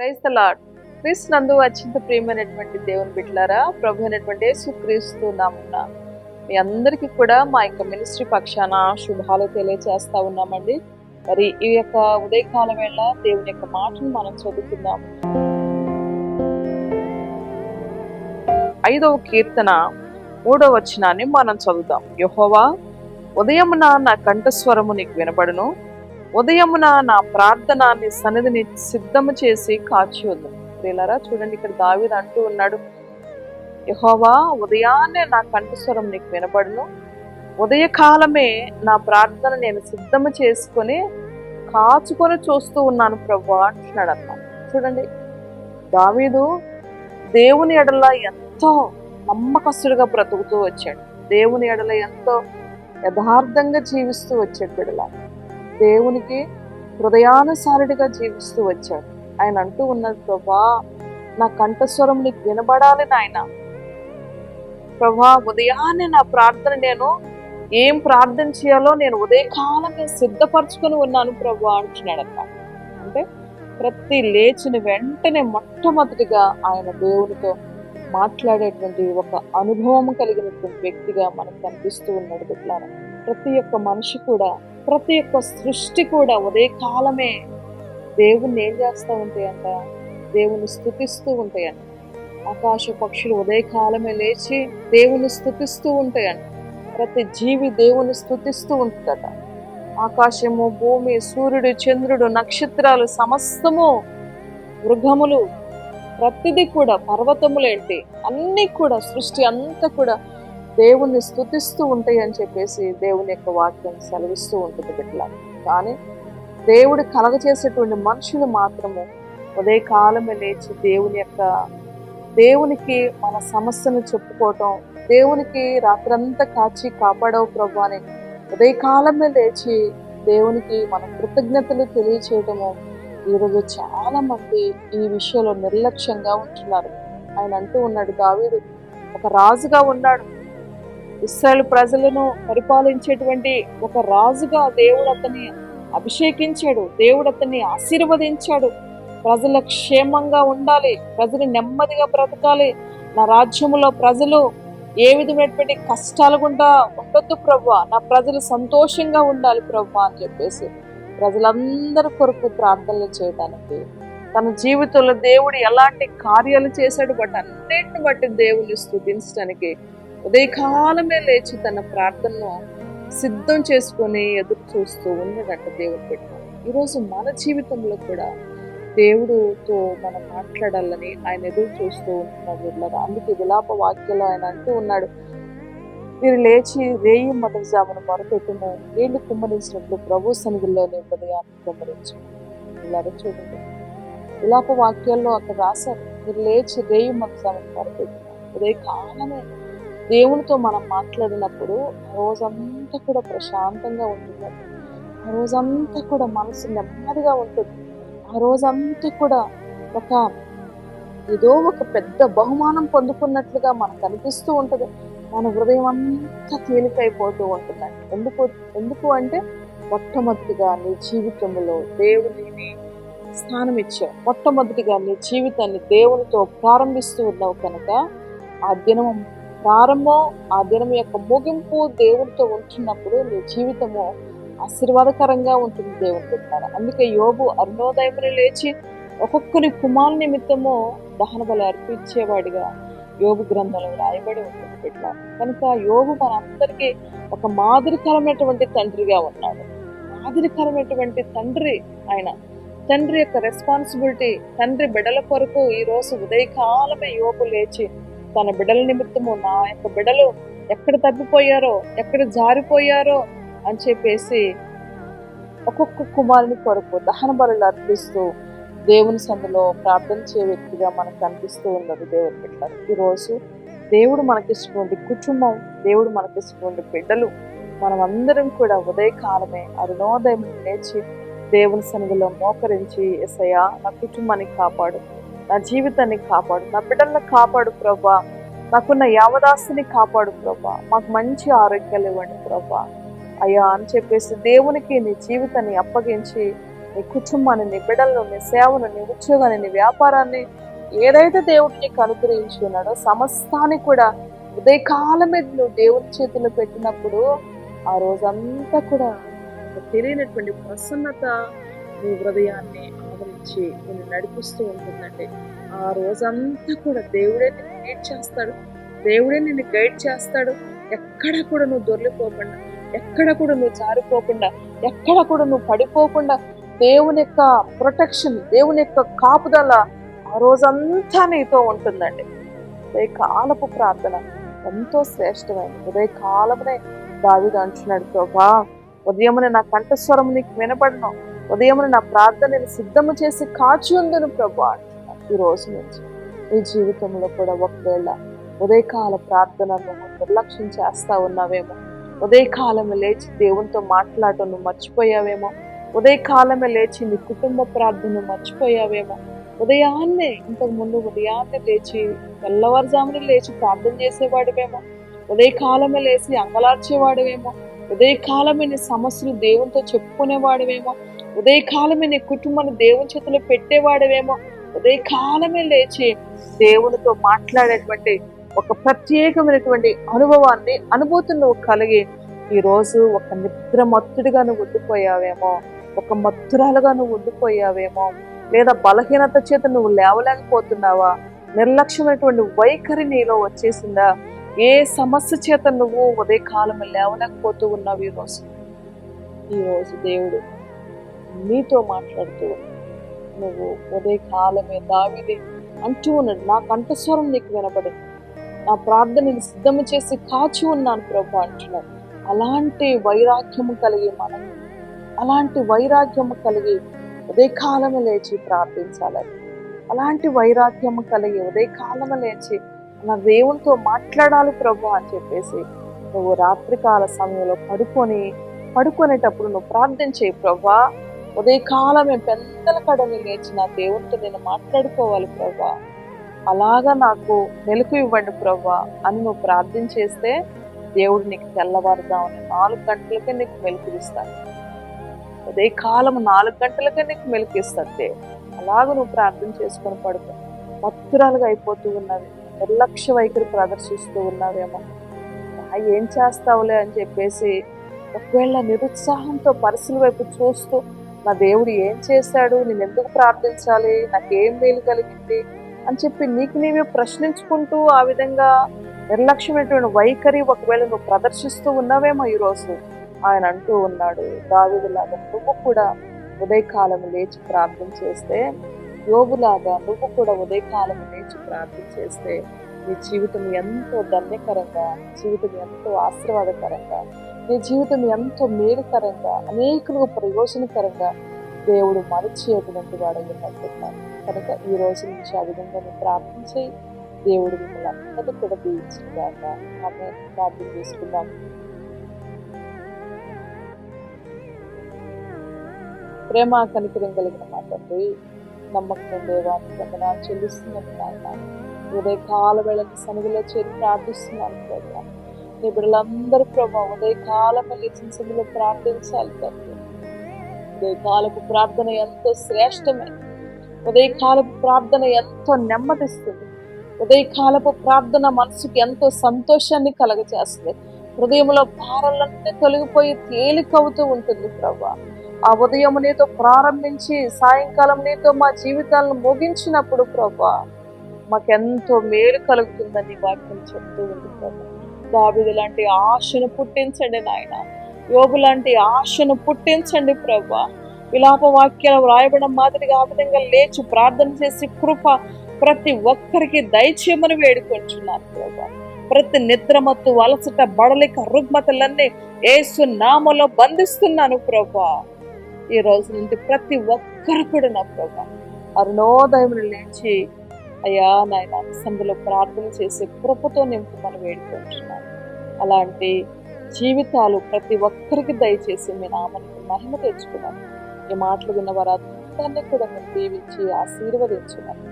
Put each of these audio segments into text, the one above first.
క్రైస్త lord క్రీస్తు నందు అత్యంత ప్రియమైనటువంటి దేవుని బిడ్డలారా ప్రభు అయినటువంటి యేసుక్రీస్తు నామున్న మీ అందరికీ కూడా మా యొక్క మినిస్ట్రీ పక్షాన శుభాలు తెలియజేస్తా ఉన్నామండి. మరి ఈ యొక్క ఉదయకాల వేళ దేవుని యొక్క మాటను మనం చదువుకుందాం ఐదవ కీర్తన మూడవ వచనాన్ని మనం చదువుదాం. యహోవా ఉదయమున నా కంఠస్వరము నీకు వినబడును. ఉదయమున నా ప్రార్థన నీ సన్నిధిని సిద్ధము చేసి కాచి ఉంది ప్రియులరా చూడండి ఇక్కడ దావీదు అంటూ ఉన్నాడు యహోవా ఉదయాన్నే నా కంఠస్వరం నీకు వినబడును. ఉదయకాలమే నా ప్రార్థన నేను సిద్ధము చేసుకొని కాచుకొని చూస్తూ ఉన్నాను ప్రభు అంటున్నాడు అన్నమాట. చూడండి దావీదు దేవుని ఎడల ఎంతో నమ్మకస్తుడిగా బ్రతుకుతూ వచ్చాడు. దేవుని ఎడల ఎంతో యథార్థంగా జీవిస్తూ వచ్చాడు బిడలా దేవునికి హృదయానుసారుడిగా జీవిస్తూ వచ్చాడు. ఆయన అంటూ ఉన్నది ప్రభా నా కంఠస్వరం నీకు వినబడాలి నాయన. ప్రభా ఉదయాన్నే నా ప్రార్థన నేను ఏం ప్రార్థన చేయాలో నేను ఉదయకాలమే సిద్ధపరచుకొని ఉన్నాను ప్రభా అంటున్నాడు అంటే ప్రతి లేచిన వెంటనే మొట్టమొదటిగా ఆయన దేవునితో మాట్లాడేటువంటి ఒక అనుభవం కలిగినటువంటి వ్యక్తిగా మనకు కనిపిస్తూ ఉన్నాడు బిడ్డారా. ప్రతి ఒక్క మనిషి కూడా ప్రతి ఒక్క సృష్టి కూడా ఉదయకాలమే దేవుణ్ణి ఏం చేస్తూ ఉంటాయంట? దేవుని స్థుతిస్తూ ఉంటాయంట. ఆకాశ పక్షులు ఉదయకాలమే లేచి దేవుని స్థుతిస్తూ ఉంటాయంట. ప్రతి జీవి దేవుని స్థుతిస్తూ ఉంటుందట. ఆకాశము భూమి సూర్యుడు చంద్రుడు నక్షత్రాలు సమస్తము మృగములు ప్రతిదీ కూడా పర్వతములేంటి అన్నీ కూడా సృష్టి అంతా కూడా దేవుణ్ణి స్థుతిస్తూ ఉంటాయి అని చెప్పేసి దేవుని యొక్క వాక్యం సెలవిస్తూ ఉంటుంది బిడ్డల కానీ దేవుడు కలగచేసేటువంటి మనుషులు మాత్రము ఉదయకాలమే లేచి దేవుని యొక్క దేవునికి మన సమస్యను చెప్పుకోవటం దేవునికి రాత్రంతా కాచి కాపాడవు ప్రభు అని ఉదయకాలమే లేచి దేవునికి మన కృతజ్ఞతలు తెలియచేయటము ఈరోజు చాలా మంది ఈ విషయంలో నిర్లక్ష్యంగా ఉంటున్నారు. ఆయన అంటూ ఉన్నాడు దావీదు ఒక రాజుగా ఉన్నాడు. ఇస్రాయల్ ప్రజలను పరిపాలించేటువంటి ఒక రాజుగా దేవుడు అతన్ని అభిషేకించాడు. దేవుడు అతన్ని ఆశీర్వదించాడు. ప్రజల క్షేమంగా ఉండాలి. ప్రజలు నెమ్మదిగా బ్రతకాలి. నా రాజ్యములో ప్రజలు ఏ విధమైనటువంటి కష్టాలు గుండా ఉండొద్దు ప్రభు నా ప్రజలు సంతోషంగా ఉండాలి ప్రభు అని చెప్పేసి ప్రజలందరి కొరకు ప్రార్థనలు చేయడానికి తన జీవితంలో దేవుడు ఎలాంటి కార్యాలు చేశాడు బట్ అన్నిటిని బట్టి దేవుని స్థుతించడానికి ఉదయకాలమే లేచి తన ప్రార్థనను సిద్ధం చేసుకొని ఎదురు చూస్తూ ఉన్నదట దేవుడు పెట్టాడు ఈరోజు మన జీవితంలో కూడా దేవుడుతో మనం మాట్లాడాలని ఆయన ఎదురు చూస్తూ ఉంటున్నాడు వీళ్ళగా అందుకే విలాప వాక్యాలు ఆయన అంటూ ఉన్నాడు మీరు లేచి రేయి మొదటి జామును మొరపెట్టును నీళ్ళు కుమ్మరించినట్లు ప్రభు సన్నిధిలోని ఉదయాన్ని కుమ్మరించు. ఇలా చూడండి. విలాప వాక్యాల్లో అక్కడ రాశారు మీరు లేచి రేయి మొదటి జామును మొరపెట్టును ఉదయ కాలమే దేవునితో మనం మాట్లాడినప్పుడు ఆ రోజంతా కూడా ప్రశాంతంగా ఉంటుంది. ఆ రోజంతా కూడా మనసు నెమ్మదిగా ఉంటుంది. ఆ రోజంతా కూడా ఒక ఏదో ఒక పెద్ద బహుమానం పొందుకున్నట్లుగా మనకు అనిపిస్తూ ఉంటుంది. మన హృదయం అంతా తేలికైపోతూ ఉంటుంది. ఎందుకు ఎందుకు అంటే మొట్టమొదటిగా నీ జీవితంలో దేవుడిని స్థానం ఇచ్చావు మొట్టమొదటిగా నీ జీవితాన్ని దేవునితో ప్రారంభిస్తూ ఉన్నావు కనుక ఆ దినం ప్రారంభం ఆ దినం యొక్క ముగింపు దేవుడితో ఉంటున్నప్పుడు నీ జీవితము ఆశీర్వాదకరంగా ఉంటుంది దేవుడి పెట్టారు అందుకే యోబు అరుణోదయముని లేచి ఒక్కొక్కరి కుమార్ నిమిత్తము దహన బలి అర్పించేవాడిగా యోగు గ్రంథంలో రాయబడి ఉంటుంది పెట్టారు కనుక యోగు మనందరికీ ఒక మాదిరికరమైనటువంటి తండ్రిగా ఉన్నాడు. మాదిరికరమైనటువంటి తండ్రి ఆయన. తండ్రి యొక్క రెస్పాన్సిబిలిటీ తండ్రి బిడల కొరకు ఈ రోజు ఉదయకాలమే యోగు లేచి తన బిడ్డల నిమిత్తము నా యొక్క బిడ్డలు ఎక్కడ తప్పిపోయారో ఎక్కడ జారిపోయారో అని చెప్పేసి ఒక్కొక్క కుమారుని కొరకు దహన బరులు అర్పిస్తూ దేవుని సందులో ప్రార్థన చే వ్యక్తిగా మనకు కనిపిస్తూ ఉన్నది దేవుని బిడ్డలు. ఈరోజు దేవుడు మనకిస్తున్నటువంటి కుటుంబం దేవుడు మనకిస్తున్నటువంటి బిడ్డలు మనం అందరం కూడా ఉదయకాలమే అరుణోదయం లేచి దేవుని సన్నిధిలో మోకరించి ఎసయ్యా నా కుటుంబాన్ని కాపాడు. నా జీవితాన్ని కాపాడు. నా బిడ్డలను కాపాడు ప్రభా. నాకున్న యావదాస్తిని కాపాడు ప్రభా. మాకు మంచి ఆరోగ్యాలు ఇవ్వండి ప్రభా. అయ్యా అని చెప్పేసి దేవునికి నీ జీవితాన్ని అప్పగించి నీ కుటుంబాన్ని నీ బిడ్డలను నీ సేవను నీ ఉద్యోగాన్ని నీ వ్యాపారాన్ని ఏదైతే దేవుడు నీకు అనుగ్రహించి ఉన్నాడో సమస్తాన్ని కూడా ఉదయకాలం మీద నువ్వు దేవుడి చేతిలో పెట్టినప్పుడు ఆ రోజంతా కూడా తెలియనటువంటి ప్రసన్నత నీ హృదయాన్ని ఆవరించి నిన్ను నడిపిస్తూ ఉంటుందండి. ఆ రోజంతా కూడా దేవుడే నిన్ను గైడ్ చేస్తాడు. దేవుడే నిన్ను గైడ్ చేస్తాడు. ఎక్కడ కూడా నువ్వు దొరికిపోకుండా ఎక్కడ కూడా నువ్వు జారిపోకుండా ఎక్కడ కూడా నువ్వు పడిపోకుండా దేవుని యొక్క ప్రొటెక్షన్ దేవుని యొక్క కాపుదల ఆ రోజంతా నీతో ఉంటుందండి. ఉదయకాలపు ప్రార్థన ఎంతో శ్రేష్టమైనది. ఉదయకాలమునే దావిగా అంటున్నాడు ప్రభా ఉదయమునే నా కంఠస్వరం నీకు వినపడను ఉదయం నా ప్రార్థనను సిద్ధము చేసి కాచి ఉందును ప్రభా ఈ రోజు నుంచి నీ జీవితంలో కూడా ఒకవేళ ఉదయకాల ప్రార్థనను నిర్లక్ష్యం చేస్తా ఉన్నావేమో ఉదయకాలమే లేచి దేవునితో మాట్లాడటం నువ్వు మర్చిపోయావేమో ఉదయకాలమే లేచి నీ కుటుంబ ప్రార్థన మర్చిపోయావేమో ఉదయాన్నే ఇంతకుముందు ఉదయాన్నే లేచి తెల్లవారుజామున లేచి ప్రార్థన చేసేవాడివేమో ఉదయకాలమే లేచి అంగలార్చేవాడివేమో ఉదయకాలమే నీ సమస్యలు దేవునితో చెప్పుకునేవాడివేమో ఉదయకాలమే నీ కుటుంబాన్ని దేవుని చేతిలో పెట్టేవాడవేమో. ఉదయకాలమే లేచి దేవునితో మాట్లాడేటువంటి ఒక ప్రత్యేకమైనటువంటి అనుభవాన్ని అనుభూతిని నువ్వు కలిగి ఈ రోజు ఒక నిద్ర మత్తుడిగా నువ్వు ఉండిపోయావేమో. ఒక మత్తురాలుగా నువ్వు ఉండిపోయావేమో. లేదా బలహీనత చేత నువ్వు లేవలేకపోతున్నావా? నిర్లక్ష్యమైనటువంటి వైఖరి నీలో వచ్చేసిందా? ఏ సమస్య చేత నువ్వు ఉదయకాలం లేవలేకపోతూ ఉన్నావు ఈరోజు? ఈరోజు దేవుడు నీతో మాట్లాడుతూ నువ్వు నువ్వు ఉదయకాలమే దావిది అంటూ ఉన్నాడు. నా కంఠస్వరం నీకు వినబడింది. నా ప్రార్థనని సిద్ధం చేసి కాచి ఉన్నాను ప్రభు అంటున్నాడు. అలాంటి వైరాగ్యము కలిగి మనం అలాంటి వైరాగ్యము కలిగి ఉదయకాలము లేచి ప్రార్థించాలని అలాంటి వైరాగ్యము కలిగి ఉదయకాలము లేచి నా దేవునితో మాట్లాడాలి ప్రభు అని చెప్పేసి నువ్వు రాత్రికాల సమయంలో పడుకొని పడుకునేటప్పుడు నువ్వు ప్రార్థన చేయి ప్రభా. ఉదయకాలమే పెద్దల కడని లేచి నా దేవునితో నేను మాట్లాడుకోవాలి ప్రభా అలాగా నాకు మెలకు ఇవ్వండి ప్రభా అని నువ్వు ప్రార్థన చేస్తే దేవుడు నీకు తెల్లవారుదామని నాలుగు గంటలకే నీకు మెలుకునిస్తాడు ఉదయకాలం నాలుగు గంటలకే నీకు మెలుకిస్తాను దేవుడు. అలాగ నువ్వు ప్రార్థన చేసుకొని పడుకో. మత్తురాలుగా అయిపోతూ ఉన్నది నిర్లక్ష్య వైఖరి ప్రదర్శిస్తూ ఉన్నావేమో. ఏం చేస్తావులే అని చెప్పేసి ఒకవేళ నిరుత్సాహంతో పరిస్థితుల వైపు చూస్తూ నా దేవుడు ఏం చేశాడు? నేను ఎందుకు ప్రార్థించాలి? నాకేం మేలు కలిగింది? అని చెప్పి నీకు నీవే ప్రశ్నించుకుంటూ ఆ విధంగా నిర్లక్ష్యమైనటువంటి వైఖరి ఒకవేళ నువ్వు ప్రదర్శిస్తూ ఉన్నావేమో ఈరోజు ఆయన అంటూ ఉన్నాడు. దావిదిలాగా నువ్వు కూడా ఉదయకాలం లేచి ప్రార్థన చేస్తే యోగులాగా నువ్వు కూడా ఉదయకాలం లేచి ప్రార్థన చేస్తే నీ జీవితం ఎంతో ధన్యకరంగా జీవితం ఎంతో ఆశీర్వాదకరంగా నీ జీవితం ఎంతో మేలుకరంగా అనేకులకు ప్రయోజనకరంగా దేవుడు మరచేటువంటి వాడని ఉన్నట్టున్నాను కనుక ఈ రోజు నుంచి ఆ విధంగా ప్రార్థించి దేవుడు మిమ్మల్ని అందరూ కూడా దీవించుగాక ఆమె ప్రార్థన చేసుకుందాం. ప్రేమ కనికరం కలిగిన మా తండ్రి నమ్మకం దేవాన్ని వందనాలు చెల్లిస్తున్నాను నాయన. ఉదయకాల వేళని సనుగులో చేరి ప్రార్థిస్తున్నాను ప్రభా. నీ బిడ్డలందరూ ప్రభా ఉదయకాలం లేచిన సన్నిధిలో ప్రార్థించాలి తండ్రి. ఉదయకాలపు ప్రార్థన ఎంతో శ్రేష్టమైనది. ఉదయకాలపు ప్రార్థన ఎంతో నెమ్మదిస్తుంది. ఉదయకాలపు ప్రార్థన మనసుకి ఎంతో సంతోషాన్ని కలగజేస్తుంది. హృదయంలో భారాలన్నీ తొలగిపోయి తేలికవుతూ ఉంటుంది ప్రభా. ఆ ఉదయం నీతో ప్రారంభించి సాయంకాలం నీతో మా జీవితాలను ముగించినప్పుడు ప్రభా మాకెంతో మేలు కలుగుతుందని వాక్యం చెప్తూ ఉంది ప్రభా. దావిది లాంటి ఆశను పుట్టించండి నాయన. యోగు లాంటి ఆశను పుట్టించండి ప్రభా. విలాప వాక్యాలు వ్రాయబడిన మాదిరిగా ఆ విధంగా లేచి ప్రార్థన చేసి కృప ప్రతి ఒక్కరికి దయచేయమని వేడుకుంటున్నాను ప్రభా. ప్రతి నిద్రమత్తు వలసట బడలిక రుగ్మతలన్నీ ఏసు నామలో బంధిస్తున్నాను ప్రభా. ఈ రోజు నుండి ప్రతి ఒక్కరు కూడా నా ప్రభా. అరుణోదయం లేచి అయ్యా నాయన సందులో ప్రార్థన చేసే కృపతో మనం వేడుకుంటున్నాను. అలాంటి జీవితాలు ప్రతి ఒక్కరికి దయచేసి మీ నామానికి మహిమ తెచ్చుకున్నాను. ఈ మాటలు విన్న వారందరినీ కూడా మీరు దీవించి ఆశీర్వదించున్నాను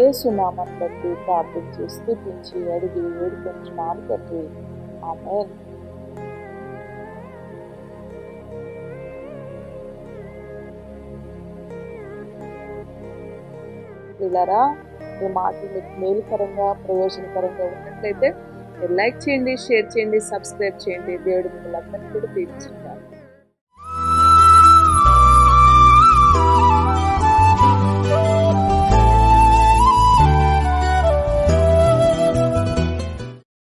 యేసు నామాన్ని బట్టి ప్రార్థించి స్థుతించి అడిగి వేడుకుంటున్నాను తండ్రి. ఆమె ప్రియులారా ఈ మాటలు మీకు మేలుకరంగా ప్రయోజనకరంగా ఉన్నట్లయితే లైక్ చేయండి షేర్ చేయండి సబ్స్క్రైబ్ చేయండి. దేవుడు మిమ్మల్ని అందరికీ కూడా తీర్చండి